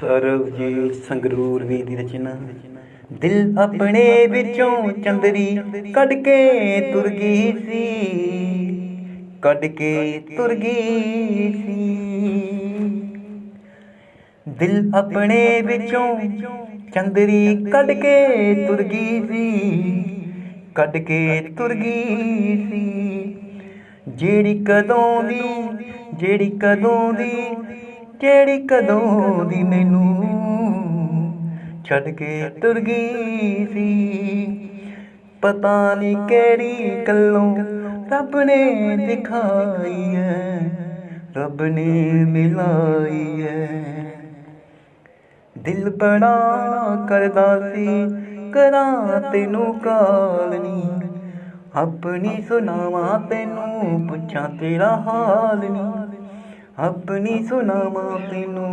ਸਰਵਜੀਤ ਸੰਗਰੂਰ ਵੀ ਦੀ ਰਚਨਾ। ਦਿਲ ਆਪਣੇ ਵਿੱਚੋਂ ਚੰਦਰੀ ਕੱਢ ਕੇ ਤੁਰ ਗਈ ਸੀ। ਕੱਢ ਕੇ ਤੁਰ ਗਈ ਸੀ। ਦਿਲ ਆਪਣੇ ਵਿੱਚੋਂ ਚੰਦਰੀ ਕੱਢ ਕੇ ਤੁਰ ਗਈ ਸੀ। ਕੱਢ ਕੇ ਤੁਰ ਗਈ ਸੀ। ਜਿਹੜੀ ਕਦੋਂ ਦੀ, ਜਿਹੜੀ ਕਦੋਂ ਦੀ ਜਿਹੜੀ ਕਦੋਂ ਦੀ ਮੈਨੂੰ ਛੱਡ ਕੇ ਤੁਰ ਗਈ ਸੀ। ਪਤਾ ਨਹੀਂ ਕਿਹੜੀ ਕੱਲੋਂ ਰੱਬ ਨੇ ਦਿਖਾਈ ਐ, ਰੱਬ ਨੇ ਮਿਲਾਈ ਐ। ਦਿਲ ਬੜਾ ਕਰਦਾ ਸੀ, ਕਰਾਂ ਤੈਨੂੰ ਕਾਲਨੀ ਆਪਣੀ ਸੁਣਾਵਾਂ ਤੈਨੂੰ ਪੁੱਛਾਂ ਤੇਰਾ ਹਾਲ ਨੀ। ਆਪਣੀ ਸੁਣਾਵਾਂ ਤੈਨੂੰ